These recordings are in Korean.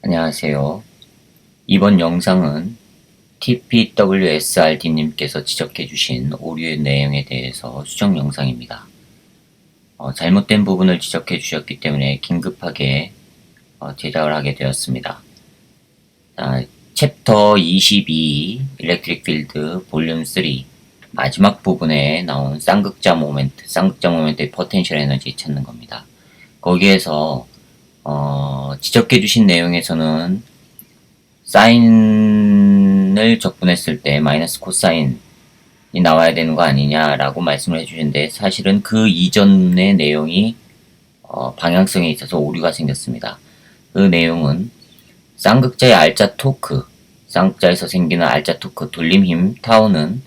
안녕하세요. 이번 영상은 TPWSRD님께서 지적해 주신 오류의 내용에 대해서 수정 영상입니다. 어, 잘못된 부분을 지적해 주셨기 때문에 긴급하게 어, 제작을 하게 되었습니다. 자, 챕터 22 일렉트릭 필드 볼륨 3 마지막 부분에 나온 쌍극자 모멘트, 쌍극자 모멘트의 포텐셜 에너지 찾는 겁니다. 거기에서 어, 지적해 주신 내용에서는 사인을 적분했을 때 마이너스 코사인이 나와야 되는 거 아니냐라고 말씀을 해주셨는데 사실은 그 이전의 내용이 어, 방향성에 있어서 오류가 생겼습니다. 그 내용은 쌍극자의 알자 토크, 쌍극자에서 생기는 알자 토크 돌림 힘 타우는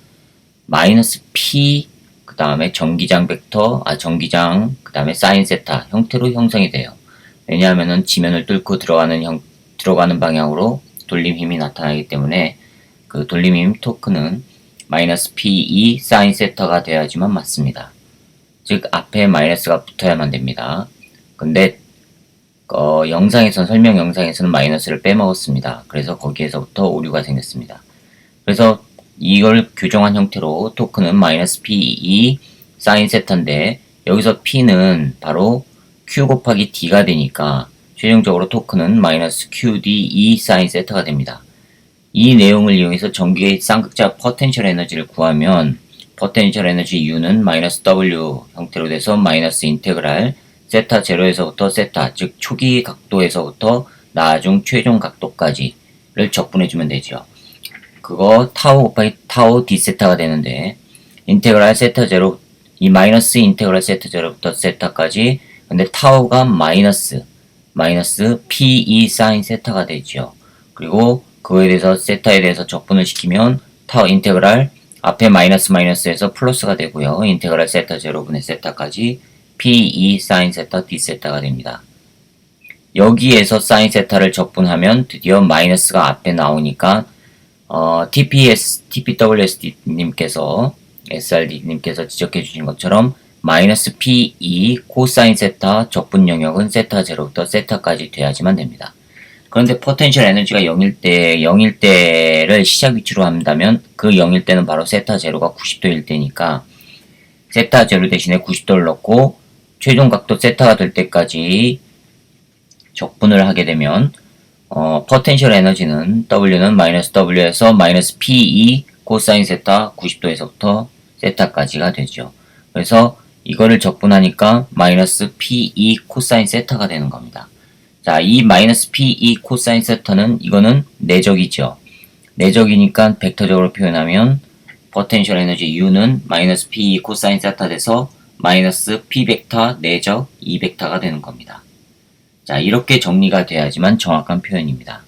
마이너스 p 그 다음에 전기장 벡터, 아 전기장 그 다음에 사인 세타 형태로 형성이 돼요. 왜냐하면은 지면을 뚫고 들어가는 형, 들어가는 방향으로 돌림 힘이 나타나기 때문에 그 돌림 힘 토크는 마이너스 PE 사인 세터가 돼야지만 맞습니다. 즉 앞에 마이너스가 붙어야만 됩니다. 근데 어, 영상에선 설명 영상에서는 마이너스를 빼먹었습니다. 그래서 거기에서부터 오류가 생겼습니다. 그래서 이걸 규정한 형태로 토크는 마이너스 PE 사인 세터인데 여기서 P는 바로 Q 곱하기 D가 되니까 최종적으로 토크는 마이너스 QDE 사인 세타가 됩니다. 이 내용을 이용해서 전기의 쌍극자 포텐셜 에너지를 구하면 포텐셜 에너지 U는 마이너스 W 형태로 돼서 마이너스 인테그랄 세타 제로에서부터 세타 즉 초기 각도에서부터 나중 최종 각도까지를 적분해주면 되죠. 그거 타우 곱하기 타우 D 세타가 되는데 인테그랄 세타 제로 이 마이너스 인테그랄 세타 제로부터 세타까지 근데 타우가 마이너스 마이너스 PE 사인 세타가 되죠. 그리고 그거에 대해서 세타에 대해서 적분을 시키면 타우 인테그랄 앞에 마이너스 마이너스에서 플러스가 되고요. 인테그랄 세타 제로분의 세타까지 PE 사인 세타 D 세타가 됩니다. 여기에서 사인 세타를 적분하면 드디어 마이너스가 앞에 나오니까 어, TPS, TPWS님께서 SRD님께서 지적해 주신 것처럼 마이너스 PE 코사인 세타 적분 영역은 세타 제로부터 세타까지 돼야지만 됩니다. 그런데 포텐셜 에너지가 0일 때 0일 때를 시작 위치로 한다면 그 0일 때는 바로 세타 제로가 90도일 때니까 세타 제로 대신에 90도를 넣고 최종 각도 세타가 될 때까지 적분을 하게 되면 어, 포텐셜 에너지는 W는 마이너스 W에서 마이너스 PE 코사인 세타 90도에서부터 세타까지가 되죠. 그래서 이거를 적분하니까 마이너스 PE 코사인 세타가 되는 겁니다. 자, 이 마이너스 PE 코사인 세타는 이거는 내적이죠. 내적이니까 벡터적으로 표현하면 포텐셜 에너지 U는 마이너스 PE 코사인 세타 돼서 마이너스 P 벡터 내적 E 벡터가 되는 겁니다. 자, 이렇게 정리가 돼야지만 정확한 표현입니다.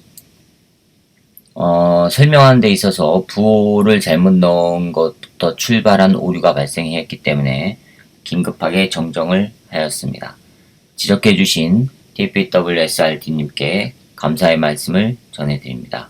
어, 설명하는 데 있어서 부호를 잘못 넣은 것부터 출발한 오류가 발생했기 때문에 긴급하게 정정을 하였습니다. 지적해주신 TPWSRD님께 감사의 말씀을 전해드립니다.